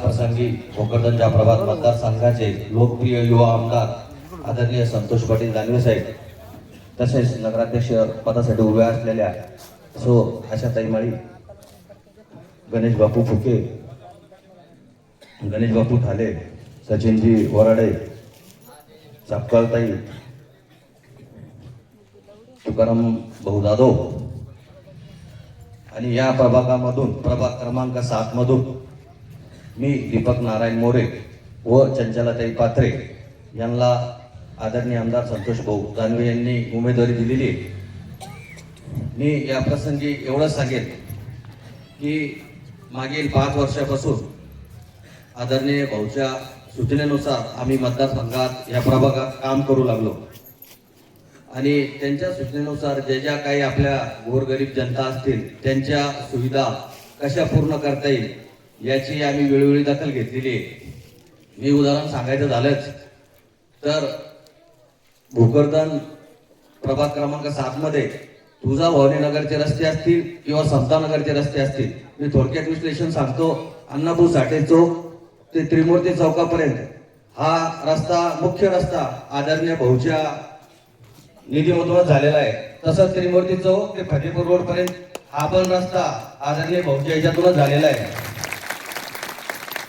प्रसंगी भोकरदनच्या प्रभात मतदारसंघाचे लोकप्रिय युवा आमदार आदरणीय संतोष पाटील दानवे साहेब तसेच नगराध्यक्ष पदासाठी उभ्या असलेल्या सो आशाताई माळी गणेश बापू फुके गणेश बापू ठाले सचिनजी वराडे चापकाळताई तुकाराम भाऊ जाधव आणि या प्रभागामधून प्रभाग क्रमांक सात मधून मी दीपक नारायण मोरे व चंचलाताई पात्रे यांना आदरणीय आमदार संतोष भाऊ दानवे यांनी उमेदवारी दिलेली आहे. मी या प्रसंगी एवढंच सांगेन की मागील पाच वर्षापासून आदरणीय भाऊच्या सूचनेनुसार आम्ही मतदारसंघात या प्रभागात काम करू लागलो. आणि त्यांच्या सूचनेनुसार ज्या ज्या काही आपल्या गोरगरीब जनता असतील त्यांच्या सुविधा कशा पूर्ण करता येईल याची आम्ही वेळोवेळी दखल घेतलेली आहे. मी उदाहरण सांगायचं झालंच तर भोकरदन प्रभाग क्रमांक सात मध्ये तुळजा भवानीनगरचे रस्ते असतील किंवा समतानगरचे रस्ते असतील मी थोडक्यात विश्लेषण सांगतो. अण्णाभाऊ साठे चौक ते त्रिमूर्ती चौकापर्यंत. हा रस्ता मुख्य रस्ता आदरणीय भाऊच्या निधीमधूनच झालेला आहे. तसंच त्रिमूर्ती चौक ते फतेपूर रोड पर्यंत हा पण रस्ता आदरणीय भाऊच्या याच्यातूनच झालेला आहे.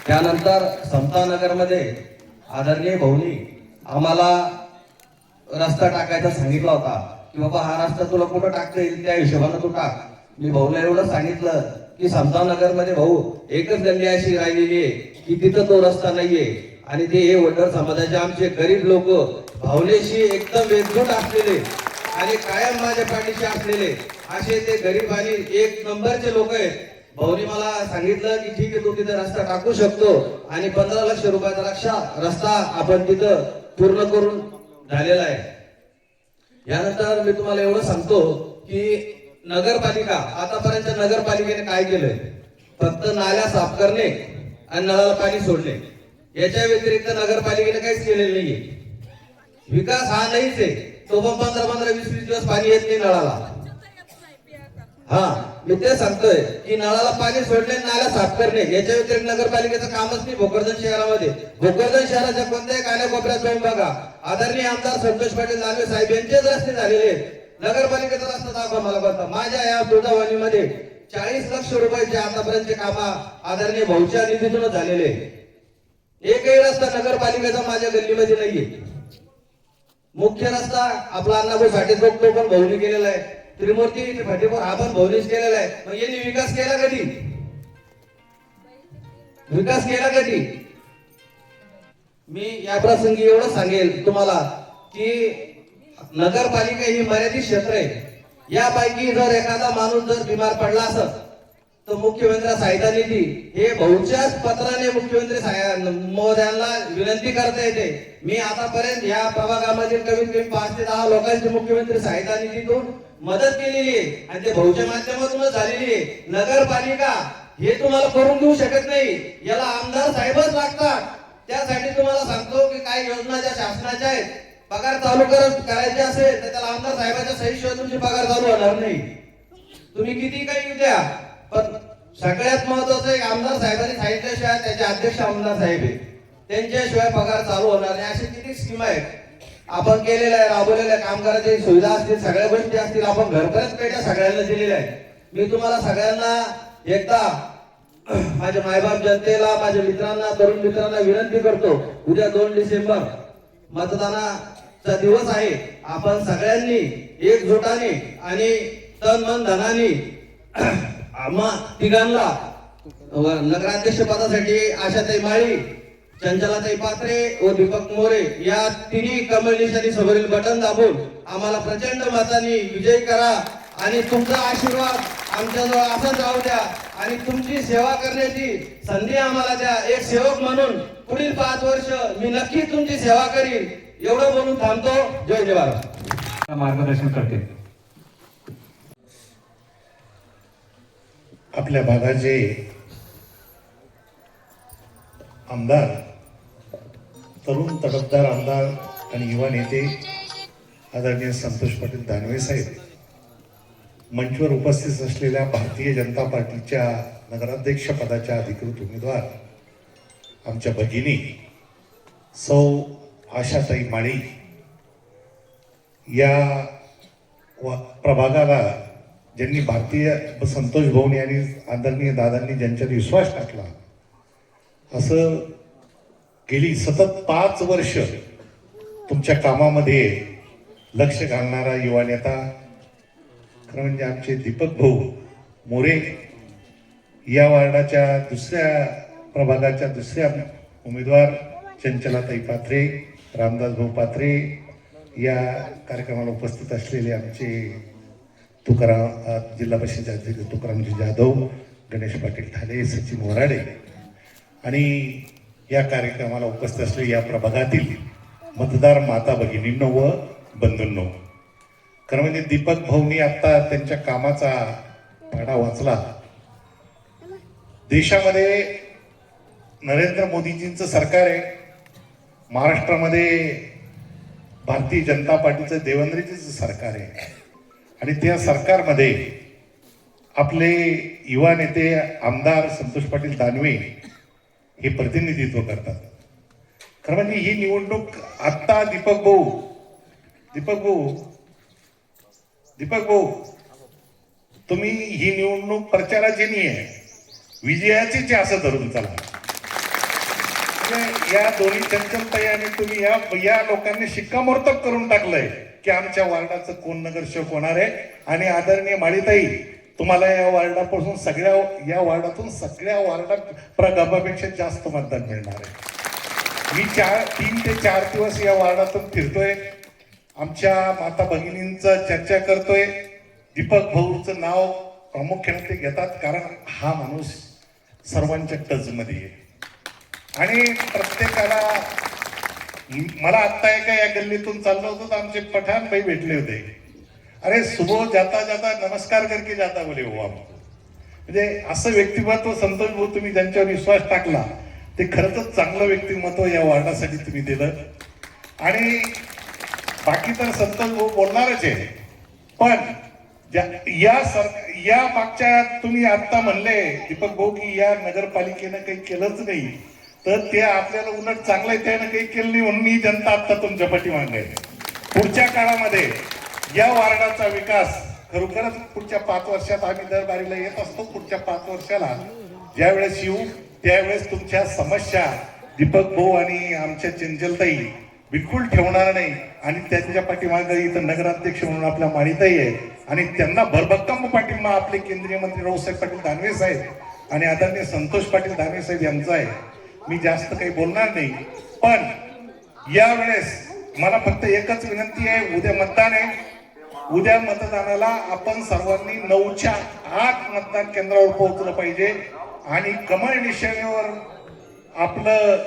त्यानंतर समतानगरमध्ये आदरणीय भाऊनी आम्हाला रस्ता टाकायचा सांगितला होता की बाबा हा रस्ता तुला कुठं टाकता येईल? त्या हिशोबानं तू टाक. मी भाऊला एवढं सांगितलं की समतानगरमध्ये भाऊ एकच गल्ली अशी राहिलेली आहे की तिथं तो रस्ता नाहीये. आणि ते हे वडर समाजाचे आमचे गरीब लोक भावनेशी एकदम एकजूट असलेले आणि कायम माझ्या पाठीशी असलेले. असे ते गरीब आणि एक नंबरचे लोक आहेत. भाऊनी मला सांगितलं की ठीक आहे तू तिथे रस्ता टाकू शकतो. आणि पंधरा लक्ष रुपयाचा रक्षा रस्ता आपण तिथं पूर्ण करून झालेला आहे. यानंतर मी तुम्हाला एवढं सांगतो की नगरपालिका आतापर्यंत नगरपालिकेने काय केलंय? फक्त नाल्या साफ करणे आणि नळाला पाणी सोडणे. याच्या व्यतिरिक्त नगरपालिकेने काहीच केलेलं नाहीये. विकास हा नाहीच आहे. तो पण पंधरा पंधरा वीस वीस दिवस पाणी येत नाही नळाला. हा मी ते सांगतोय की नळाला पाणी सोडणे नाला साफ करणे. याच्या व्यतिरिक्त नगरपालिकेचं कामच नाही भोकरदन शहरामध्ये. भोकरदन शहराच्या कोणत्याही कानाकोपऱ्यात जाऊन बघा. आदरणीय आमदार संतोष पाटील दानवे साहेब यांचेच रस्ते झालेले नगरपालिकेचा रस्ता दाखवा मला कोणता माझ्या या तुळजावाणीमध्ये चाळीस लक्ष रुपयाचे आतापर्यंतचे काम आदरणीय भाऊच्या निधीतूनच झालेले एकही रस्ता नगरपालिकेचा माझ्या गल्लीमध्ये नाहीये. मुख्य रस्ता आपला अण्णाभाऊ साठे तो पण भाऊनी केलेला आहे. त्रिमूर्ती फतेपूर आपण हा केलेला आहे. मग यांनी विकास केला कधी विकास केला कधी मी या प्रसंगी एवढं सांगेल तुम्हाला की नगरपालिका ही मर्यादित क्षेत्र आहे. यापैकी जर एखादा माणूस जर बिमार पडला असत तर मुख्यमंत्री सहायता निधी हे भाऊच्याच पत्राने मुख्यमंत्री सहाय्या- महोदयांना विनंती करता येते. मी आतापर्यंत या प्रभागामधील कमीत कमी पाच ते दहा लोकांची मुख्यमंत्री सहायता निधीतून मदत केलेली आहे. आणि ते भाऊच्या माध्यमातूनच झालेली आहे. नगरपालिका हे तुम्हाला करून देऊ शकत नाही. याला आमदार साहेबच लागतात. त्यासाठी तुम्हाला सांगतो की काही योजना ज्या शासनाच्या आहेत पगार चालू करत करायचे असेल तर त्याला आमदार साहेबाच्या सहीशिवाय तुमची पगार चालू होणार नाही. तुम्ही किती काही द्या पण सगळ्यात महत्वाचं एक आमदार साहेबांनी सांगितल्याशिवाय त्याचे अध्यक्ष आमदार साहेब आहे त्यांच्याशिवाय पगार चालू होणार नाही. अशी किती स्कीम आहेत. आपण केलेल्या आहे राबवलेल्या कामगाराची सुविधा असतील सगळ्या गोष्टी असतील आपण घरपर्यंत पेट्या सगळ्यांना दिलेल्या आहेत. मी तुम्हाला सगळ्यांना एकदा माझ्या मायबाप जनतेला माझ्या मित्रांना तरुण मित्रांना विनंती करतो उद्या दोन डिसेंबर मतदानाचा दिवस आहे. आपण सगळ्यांनी एकजुटाने आणि तन मन धनाने आम्हा तिघांना नगराध्यक्ष पदासाठी आशाताई माळी चंचलाताई पात्रे व दीपक मोरे या तिन्ही कमल समोरील बटन दाबून आम्हाला प्रचंड मताने विजय करा आणि तुमचा आशीर्वाद आमच्याजवळ असाच राहू द्या. आणि तुमची सेवा करण्याची संधी आम्हाला द्या. एक सेवक म्हणून पुढील पाच वर्ष मी नक्की तुमची सेवा करीन. एवढं बोलून थांबतो. जय जवाहर मार्गदर्शन करतील आपल्या भागाचे आमदार तरुण तडफदार आमदार आणि युवा नेते आदरणीय संतोष पाटील दानवे साहेब मंचवर उपस्थित असलेल्या भारतीय जनता पार्टीच्या नगराध्यक्ष पदाच्या अधिकृत उमेदवार आमच्या भगिनी सौ आशाताई माळी या व प्रभागाला ज्यांनी भारतीय संतोष भवन यांनी आदरणीय दादांनी ज्यांच्यावर विश्वास टाकला असं गेली सतत पाच वर्ष तुमच्या कामामध्ये लक्ष घालणारा युवा नेता खरं म्हणजे आमचे दीपक भाऊ मोरे या वार्डाच्या दुसऱ्या प्रभागाच्या दुसऱ्या उमेदवार चंचलाताई पात्रे रामदास भाऊ पात्रे या कार्यक्रमाला उपस्थित असलेले आमचे तुकाराम जिल्हा परिषदेचे अध्यक्ष तुकारामजी जाधव गणेश पाटील ठाले सचिन वराडे आणि या कार्यक्रमाला उपस्थित असलेले या प्रभागातील मतदार माता भगिनींनो व बंधूंनो खरं म्हणजे दीपक भाऊनी आता त्यांच्या कामाचा पाडा वाचला. देशामध्ये नरेंद्र मोदीजींचं सरकार आहे. महाराष्ट्रामध्ये भारतीय जनता पार्टीचं देवेंद्रजीचं सरकार आहे. आणि त्या सरकारमध्ये आपले युवा नेते आमदार संतोष पाटील दानवे हे प्रतिनिधित्व करतात. खरं म्हणजे ही निवडणूक आत्ता दीपक भाऊ दीपक भाऊ दीपक भाऊ तुम्ही ही निवडणूक प्रचाराची नाही आहे विजयाचीच आहे असं धरून चला. म्हणजे या दोन्ही चंचलताई आणि तुम्ही या या लोकांनी शिक्कामोर्तब करून टाकलंय की आमच्या वार्डाचं कोण नगरसेवक होणार आहे? आणि आदरणीय माळीताई तुम्हाला या वार्डापासून सगळ्या या वार्डातून सगळ्या वार्डात प्रगभापेक्षा जास्त मतदान मिळणार आहे. मी चार तीन ते चार दिवस या वार्डातून फिरतोय. आमच्या माता भगिनींचं चर्चा करतोय. दीपक भाऊचं नाव प्रामुख्याने ते घेतात कारण हा माणूस सर्वांच्या टचमध्ये आहे. आणि प्रत्येकाला मला आत्ता एका या गल्लीतून चाललो होतो तर आमचे पठाण भाई भेटले होते. अरे सुबह जाता जाता नमस्कार करके जाता बोले हो आप। म्हणजे असं व्यक्तिमत्व संतोष भाऊ तुम्ही ज्यांच्यावर विश्वास टाकला ते खरंच चांगलं व्यक्तिमत्व या वार्डासाठी तुम्ही दिलं. आणि बाकी तर संतोष भाऊ बोलणारच आहे. पण या सर या मागच्या तुम्ही आता म्हणले दीपक भाऊ की या नगरपालिकेनं काही केलंच नाही. तर ते आपल्याला उलट चांगलं आहे त्यानं काही केलं नाही म्हणून मी जनता आत्ता तुमच्या पाठीमागे पुढच्या काळामध्ये या वार्डाचा विकास खरोखरच पुढच्या पाच वर्षात आम्ही दरबारीला येत असतो. पुढच्या पाच वर्षाला ज्यावेळेस येऊ त्यावेळेस तुमच्या समस्या दीपक भाऊ आणि आमच्या चंचलताई बिलकुल ठेवणार नाही आणि त्यांच्या पाठीमागे इथं नगराध्यक्ष म्हणून आपल्या माळीताई आहे. आणि त्यांना भरभक्कम पाठिंबा आपले केंद्रीय मंत्री रावसाहेब पाटील दानवे साहेब आणि आदरणीय संतोष पाटील दानवे साहेब यांचा आहे. मी जास्त काही बोलणार नाही पण यावेळेस मला फक्त एकच विनंती आहे उद्या मतदान आहे. उद्या मतदानाला आपण सर्वांनी नऊच्या आठ मतदान केंद्रावर पोहोचलं पाहिजे. आणि कमळ निशाणीवर आपलं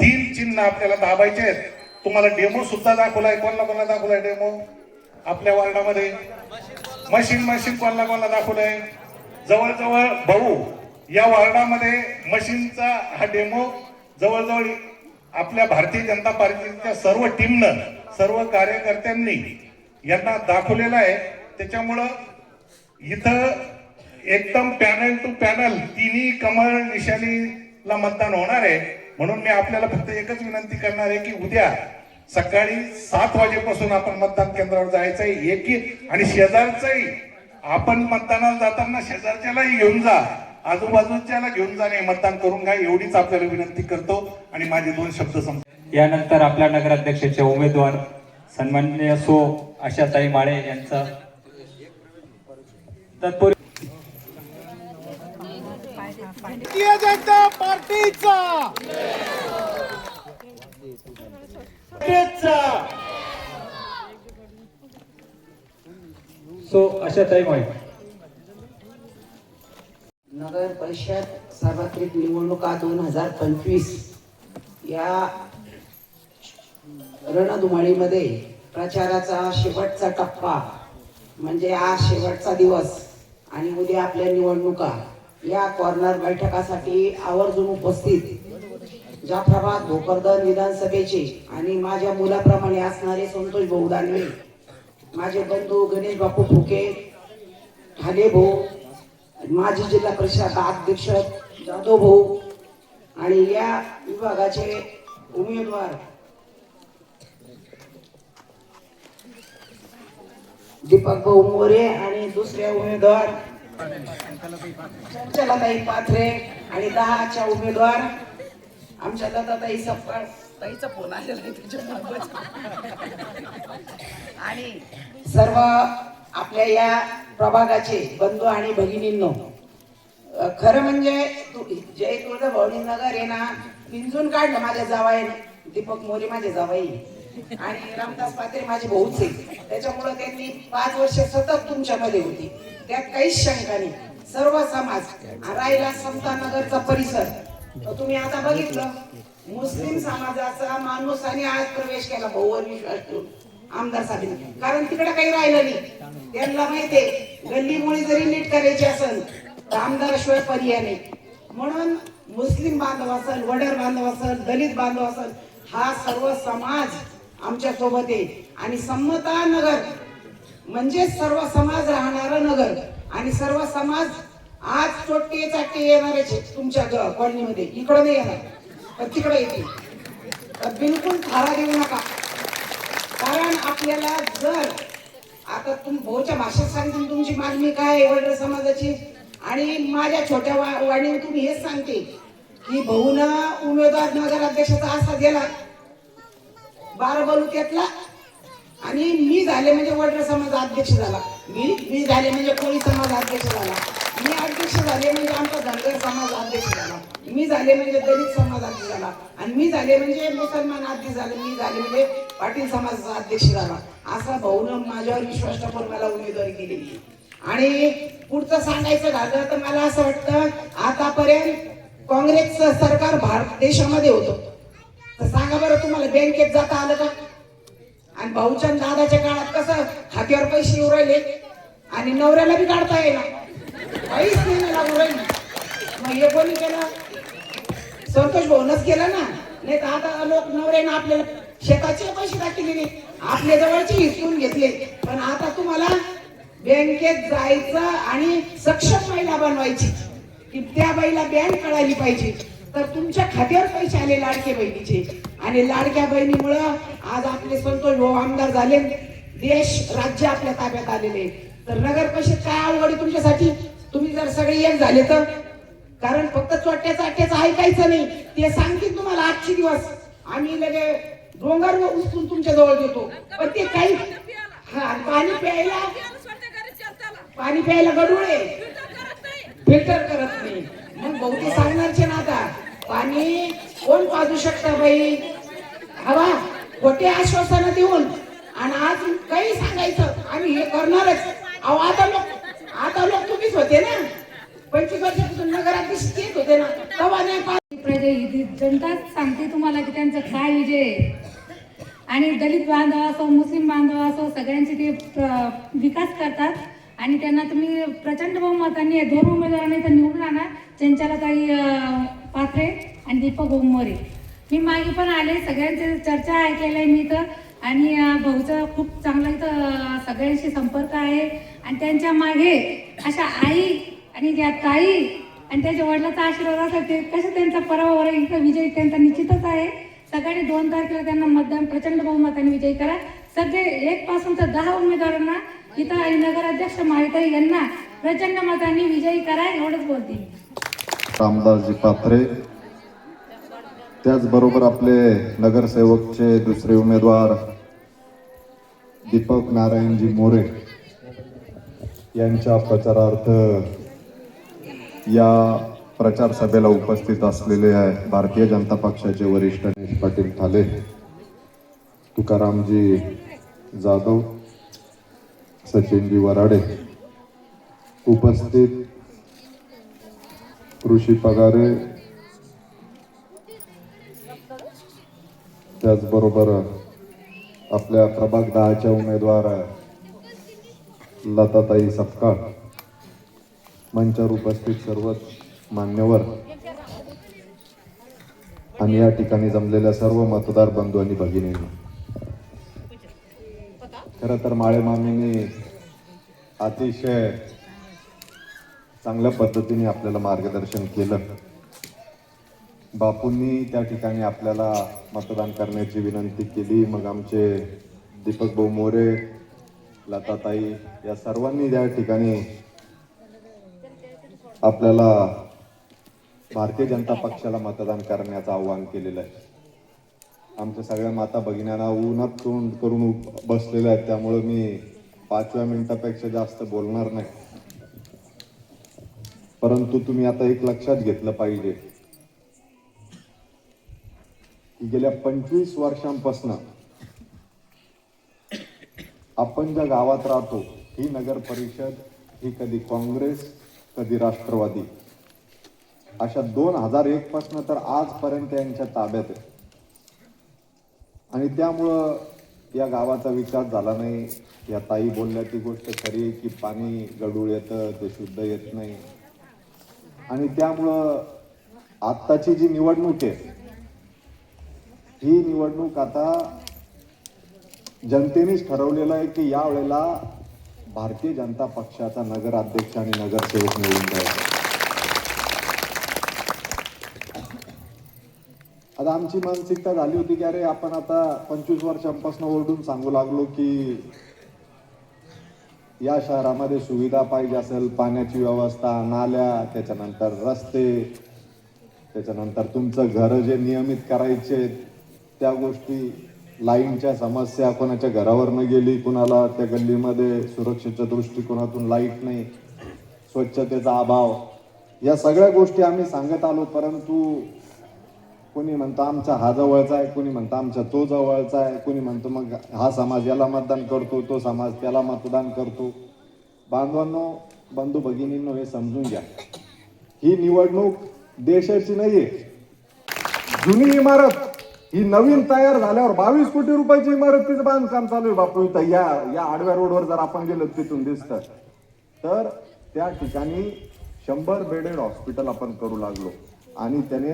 तीन चिन्ह आपल्याला दाबायचे आहेत. तुम्हाला डेमो सुद्धा दाखवलाय. कोणाला कोणाला दाखवलाय डेमो आपल्या वार्डामध्ये. मशीन मशीन कोणाला कोणाला दाखवलंय? जवळजवळ भाऊ या वार्डामध्ये मशीनचा हा डेमो जवळजवळ आपल्या भारतीय जनता पार्टीच्या सर्व टीमनं सर्व कार्यकर्त्यांनी यांना दाखवलेला आहे. त्याच्यामुळं इथं एकदम पॅनल टू पॅनल तिन्ही कमळ निशाणीला मतदान होणार आहे. म्हणून मी आपल्याला फक्त एकच विनंती करणार आहे की उद्या सकाळी सात वाजेपासून आपण मतदान केंद्रावर जायचंय एकी आणि शेजारचंही. आपण मतदानाला जाताना शेजारच्यालाही घेऊन जा आजूबाजूच्याला घेऊन जा नाही मतदान करून घ्या. एवढीच आपल्याला विनंती करतो आणि माझे दोन शब्द समजा यानंतर आपल्या नगराध्यक्षाचे उमेदवार सन्माननीय सो आशाताई माळे यांचा तत्पूर्वी भारतीय जनता पार्टीचा पार्टीचा. सो आशाताई माळे नगर परिषद सार्वत्रिक निवडणुका दोन हजार पंचवीस या रणधुमाळीमध्ये प्रचाराचा शेवटचा टप्पा म्हणजे आज शेवटचा दिवस आणि उद्या आपल्या निवडणुका या कॉर्नर बैठकासाठी आवर्जून उपस्थित जाफराबाद भोकरदन विधानसभेचे आणि माझ्या मुलाप्रमाणे असणारे संतोष भाऊ दानवे माझे बंधू गणेश बापू फुके ठाणे भाऊ माजी जिल्हा परिषद अध्यक्ष जाधव भाऊ आणि या विभागाचे उमेदवार दीपक भाऊ मोरे आणि दुसरे उमेदवार. चंचलाताई पाथरे आणि दहाच्या उमेदवार. आमच्या दादाताई सप्पा ताईचा फोन आलेला आहे त्याच्या आणि सर्व आपल्या या प्रभागाचे बंधू आणि भगिनींनो खरं म्हणजे जय तुळजा भवनी नगर आहे ना पिंजून काढलं माझ्या जावाईने. दीपक मोरे माझे जावाई. आणि रामदास पात्रे माझे भाऊच आहे त्याच्यामुळं त्यांनी पाच वर्ष सतत तुमच्यामध्ये होती. त्यात काहीच शंका नाही. सर्व समाज राहिला समतानगरचा परिसर. तर तुम्ही आता बघितलं मुस्लिम समाजाचा माणूस आणि आज प्रवेश केला भाऊवर विश्वास ठेवून आमदार साहेबांनी कारण तिकडे काही राहिलं नाही. त्यांना माहितीये गल्ली मुळी जरी नीट करायची असेल तर आमदाराशिवाय पर्याय नाही. म्हणून मुस्लिम बांधव असेल वडर बांधव असेल दलित बांधव असेल हा सर्व समाज आमच्यासोबत आहे. आणि समता नगर म्हणजे सर्व समाज राहणारं नगर. आणि सर्व समाज आज चोट्टे चाटके येणारच आहे तुमच्या कॉलनीमध्ये इकडं नाही येणार. तर तिकडे येते तर बिलकुल थारा देऊ नका. कारण आपल्याला जर आता तुम भाऊच्या भाषेत सांगतील तुमची मागणी काय आहे वडील समाजाची? आणि माझ्या छोट्या वा- वाणीने तुम्ही हेच सांगते की भाऊनं उमेदवार नगराध्यक्षाचा असा गेला बारा बलुक्यातला आणि मी झाले म्हणजे वडील समाज अध्यक्ष झाला. मी मी झाले म्हणजे कोळी समाज अध्यक्ष झाला. मी अध्यक्ष झाले म्हणजे आमचा धनगर समाज अध्यक्ष झाला. मी झाले म्हणजे दलित समाज अध्यक्ष झाला. आणि मी झाले म्हणजे मुसलमान अध्यक्ष झाले मी झाले म्हणजे पाटील समाजाचा अध्यक्ष झाला. असा भाऊनं माझ्यावर विश्वास टाकून मला उमेदवारी केलेली आणि पुढचं सांगायचं झालं तर मला असं वाटतं आतापर्यंत काँग्रेसचं सरकार भारत देशामध्ये होतं. तर सांगा बरं तुम्हाला बँकेत जाता आलं का? आणि भाऊच्या दादाच्या काळात कसं खात्यावर पैसे येऊ राहिले? आणि नवऱ्याला बी काढता येईल काहीच नाही लागू मग हे कोणी केलं? संतोष भाऊनच केलं ना. नाही तर आता लोक नवऱ्यानं आपल्याला शेताचे पैसे टाकले नाही आपल्या जवळचे हिसकून घेतले. पण आता तुम्हाला बँकेत जायचं आणि सक्षम महिला बनवायची. की त्या बाईला बँक कळाली पाहिजे. तर तुमच्या खात्यावर पैसे आले लाडके बहिणीचे. आणि लाडक्या बहिणीमुळं आज आपले संतोष भाऊ आमदार झाले. देश राज्य आपल्या ताब्यात आलेले. तर नगर परिषद काय आहे तुमच्यासाठी? तुम्ही जर सगळे एक झाले तर? कारण फक्त चोट्याचं अट्ट्याचं ऐकायचं नाही. ते सांगतील तुम्हाला आजचे दिवस. आम्ही लगे डोंगर उचलून तुमच्या जवळ देतो. पण ते काही हा पाणी प्यायला पाणी प्यायला गडूळे फिल्टर करत नाही. मग बहुते सांगणारचे ना आता पाणी कोण पाजू शकता बाई? हवा खोटे आश्वासन देऊन. आणि आज काही सांगायचं आम्ही हे करणारच. अहो आता लोक आता लोक तुम्हीच होते ना. पंचवीस वर्षापासून नगराध्यक्ष तेच होते ना. तवा नाही प्रजा जनताच सांगते तुम्हाला की त्यांचा काय विजय. आणि दलित बांधव असो मुस्लिम बांधव असो सगळ्यांचे ते विकास करतात. आणि त्यांना तुम्ही प्रचंड बहुमताने दोन उमेदवारांनी तर निवडून आणा. त्यांच्याला काही पात्रे आणि दीपक मोरे मी मागे पण आले सगळ्यांचे चर्चा ऐकलेल्या आहे मी इथं. आणि भाऊचा खूप चांगला इथं सगळ्यांशी संपर्क आहे. आणि त्यांच्या मागे अशा आई आणि ज्या ताई आणि त्याच्या वडिलाचा आशीर्वाद असा ते कसं त्यांचा पराभव होईल इथं विजय त्यांचा निश्चितच आहे. सकाळी दोन तारखेला त्यांना मतदान प्रचंड बहुमताने विजयी करा. सगळे एक पासून तर दहा उमेदवारांना इथं नगराध्यक्ष माहिती यांना प्रचंड मतांनी विजयी करा एवढंच बोलते रामदासजी पात्रे त्याचबरोबर आपले नगरसेवकचे दुसरे उमेदवार दीपक नारायणजी मोरे यांच्या प्रचारार्थ या प्रचार सभेला उपस्थित असलेले आहे भारतीय जनता पक्षाचे वरिष्ठ गणेश पाटील ठाले तुकारामजी जाधव सचिनजी वराडे. उपस्थित कृषी पगारे. त्याचबरोबर आपल्या प्रभाग दहाच्या उमेदवार लताताई सपकाळ. मंचावर उपस्थित सर्वच मान्यवर. आणि या ठिकाणी जमलेल्या सर्व मतदार बंधू आणि भगिनींना. खरं तर माळेमामींनी अतिशय चांगल्या पद्धतीने आपल्याला मार्गदर्शन केलं. बापूंनी त्या ठिकाणी आपल्याला मतदान करण्याची विनंती केली. मग आमचे दीपक भाऊ मोरे लताताई या सर्वांनी त्या ठिकाणी आपल्याला भारतीय जनता पक्षाला मतदान करण्याचं आव्हान केलेलं आहे. आमच्या सगळ्या माता भगिन्यांना उन्हात तोंड करून बसलेल्या आहेत. त्यामुळे मी पाचव्या मिनिटापेक्षा जास्त बोलणार नाही. परंतु तुम्ही आता एक लक्षात घेतलं पाहिजे. की गेल्या पंचवीस वर्षांपासून आपण ज्या गावात राहतो ही नगर परिषद ही कधी काँग्रेस कधी राष्ट्रवादी. अशा दोन हजार एक पासन तर आजपर्यंत यांच्या ताब्यात आहे. आणि त्यामुळं या गावाचा विकास झाला नाही. या ताई बोलल्या ती गोष्ट खरी आहे की पाणी गडूळ येतं ते शुद्ध येत नाही. आणि त्यामुळं आत्ताची जी निवडणूक आहे ही निवडणूक आता जनतेनेच ठरवलेलं आहे की यावेळेला भारतीय जनता पक्षाचा नगराध्यक्ष आणि नगरसेवक निवडून द्यायचा. आता आमची मानसिकता झाली होती की अरे आपण आता पंचवीस वर्षांपासून ओरडून सांगू लागलो की या शहरामध्ये सुविधा पाहिजे असेल पाण्याची व्यवस्था नाल्या त्याच्यानंतर रस्ते त्याच्यानंतर तुमचं घर जे नियमित करायचे त्या गोष्टी लाईनच्या समस्या कोणाच्या घरावर न गेली कुणाला त्या गल्लीमध्ये सुरक्षेच्या दृष्टिकोनातून लाइट नाही स्वच्छतेचा अभाव या सगळ्या गोष्टी आम्ही सांगत आलो परंतु कोणी म्हणतं आमचा हा जवळचा आहे कोणी म्हणतं आमचा तो जवळचा आहे कोणी म्हणतो मग हा समाज याला मतदान करतो तो समाज त्याला मतदान करतो. बांधवांनो बंधू भगिनींनो हे समजून घ्या. ही निवडणूक देशाची नाहीये. जुनी इमारत ही नवीन तयार झाल्यावर बावीस कोटी रुपयाची इमारतीचं बांधकाम चालू आहे. बापू इथं या या आडव्या रोडवर जर आपण गेलो तिथून दिसतं तर त्या ठिकाणी शंभर बेडेड हॉस्पिटल आपण करू लागलो. आणि त्याने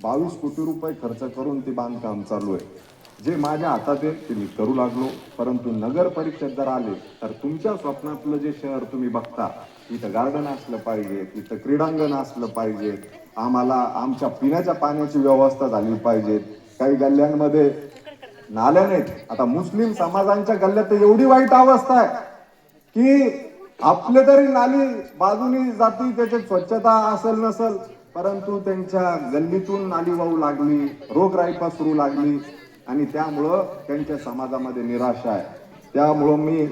बावीस कोटी रुपये खर्च करून ते बांधकाम चालू आहे. जे माझ्या हातात आहे ते मी करू लागलो. परंतु नगर परिषद जर आले तर तुमच्या स्वप्नातलं जे शहर तुम्ही बघता इथं गार्डन असलं पाहिजे इथं क्रीडांगण असलं पाहिजे आम्हाला आमच्या पिण्याच्या पाण्याची व्यवस्था झाली पाहिजे. काही गल्ल्यांमध्ये नाल्या नाहीत. आता मुस्लिम समाजांच्या गल्ल्यात तर एवढी वाईट अवस्था आहे की आपले तरी नाली बाजूनी जाती त्याच्यात स्वच्छता असेल नसेल परंतु त्यांच्या गल्लीतून नाली वाहू लागली रोगराई पसरू लागली आणि त्यामुळं त्यांच्या समाजामध्ये निराशा आहे. त्यामुळं मी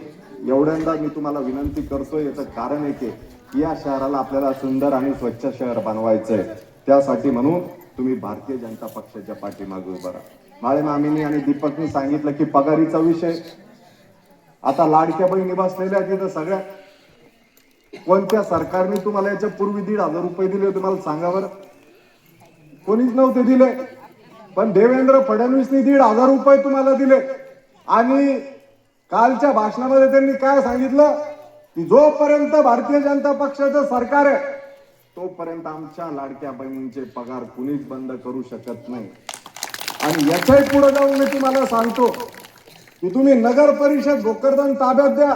एवढ्यांदा मी तुम्हाला विनंती करतोय याचं कारण एक आहे की या शहराला आपल्याला सुंदर आणि स्वच्छ शहर बनवायचंय. त्यासाठी म्हणून तुम्ही भारतीय जनता पक्षाच्या पाठीमागे उभं राहा. माळे मामीनी आणि दीपकनी सांगितलं की पगारीचा विषय. आता लाडक्या बहिणी बसलेल्या तिथं सगळ्या. कोणत्या सरकारने तुम्हाला याच्या पूर्वी दीड हजार रुपये दिले होते मला सांगा बरं. कोणीच नव्हते दिले. पण देवेंद्र फडणवीसनी दीड हजार रुपये तुम्हाला दिले. आणि कालच्या भाषणामध्ये त्यांनी काय सांगितलं? की जोपर्यंत भारतीय जनता पक्षाचं सरकार आहे तोपर्यंत आमच्या लाडक्या बहिणींचे पगार कुणीच बंद करू शकत नाही. आणि याच्याही पुढे जाऊन मी तुम्हाला सांगतो की तुम्ही नगर परिषद भोकरदन ताब्यात द्या.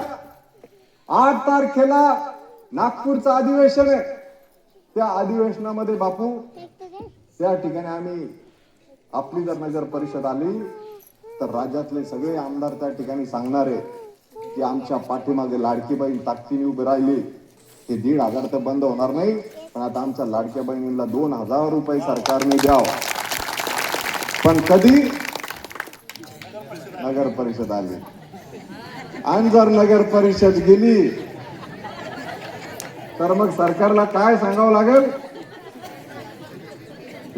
आठ तारखेला नागपूरचं अधिवेशन आहे. त्या अधिवेशनामध्ये बापू त्या ठिकाणी आम्ही आपली जर नगर परिषद आली तर राज्यातले सगळे आमदार त्या ठिकाणी सांगणार आहे की आमच्या पाठीमागे लाडकी बहीण ताकदीने उभी राहिली. ते दीड हजार तर बंद होणार नाही पण आता आमच्या लाडक्या बहिणीला दोन हजार रुपये सरकारने द्याव. पण कधी? नगर परिषद आली. आणि जर नगर परिषद गेली तर मग सरकारला काय सांगावं लागेल?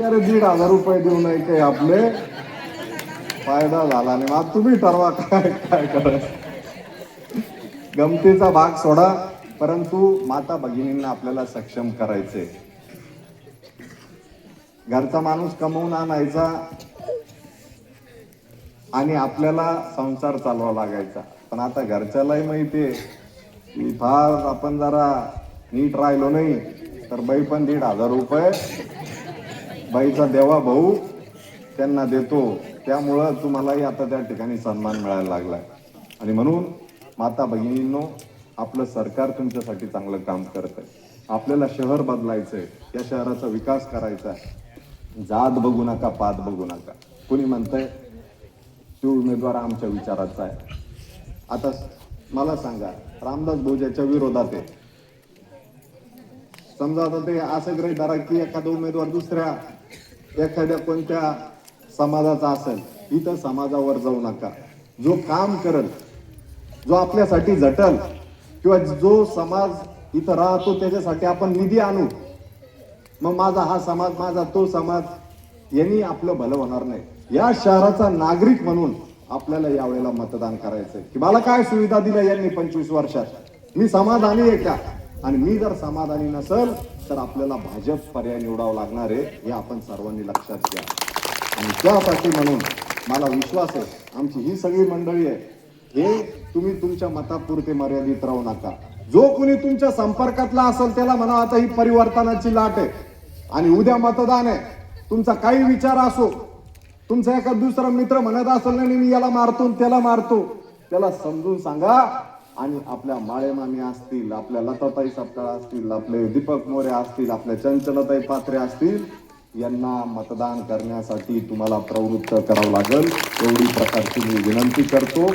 अरे दीड हजार रुपये देऊ नये काही आपले. फायदा झाला नाही. मग तुम्ही ठरवा काय काय करायचं. गमतीचा भाग सोडा. परंतु माता भगिनींना आपल्याला सक्षम करायचे. घरचा माणूस कमवून आणायचा आणि आपल्याला संसार चालवा लागायचा. पण आता घरच्यालाही माहितीये. की फार आपण जरा नीट राहिलो नाही तर बाई पण दीड हजार रुपये बाईचा देवा भाऊ त्यांना देतो. त्यामुळं तुम्हालाही आता त्या ठिकाणी सन्मान मिळायला लागलाय आणि म्हणून माता भगिनींनो आपलं सरकार तुमच्यासाठी चांगलं काम करत आहे आपल्याला शहर बदलायचंय या शहराचा विकास करायचा आहे. जात बघू नका पात बघू नका. कुणी म्हणतंय तो उमेदवार आमच्या विचाराचा आहे. आता मला सांगा रामदास भोजाच्या विरोधात आहे. समजा आता ते असं गृहीत धरा की एखादा उमेदवार दुसऱ्या एखाद्या कोणत्या समाजाचा असेल इथं समाजावर जाऊ नका. जो काम करल जो आपल्यासाठी झटल किंवा जो समाज इथं राहतो त्याच्यासाठी आपण निधी आणू. मग माझा हा समाज माझा तो समाज यांनी आपलं भलं होणार नाही. या शहराचा नागरिक म्हणून आपल्याला यावेळेला मतदान करायचंय. की मला काय सुविधा दिल्या यांनी पंचवीस वर्षात? मी समाधानी आहे का? आणि मी जर समाधानी नसेल तर आपल्याला भाजप पर्याय निवडावा लागणार आहे हे आपण सर्वांनी लक्षात घ्या. आणि त्यासाठी म्हणून मला विश्वास आहे आमची ही सगळी मंडळी आहे हे तुम्ही तुमच्या मतापुरते मर्यादित राहू नका. जो कोणी तुमच्या संपर्कातला असेल त्याला म्हणा आता ही परिवर्तनाची लाट आहे. आणि उद्या मतदान आहे. तुमचा काही विचार असो. तुमचा एका दुसरा मित्र म्हणत असेल नाही मी याला मारतो आणि त्याला मारतो. त्याला समजून सांगा आणि आपल्या माळेमामी असतील आपल्या लताताई सपकाळ असतील आपले दीपक मोरे असतील आपल्या चंचलताई पात्रे असतील यांना मतदान करण्यासाठी तुम्हाला प्रवृत्त करावं लागेल. एवढी प्रकारची मी विनंती करतो.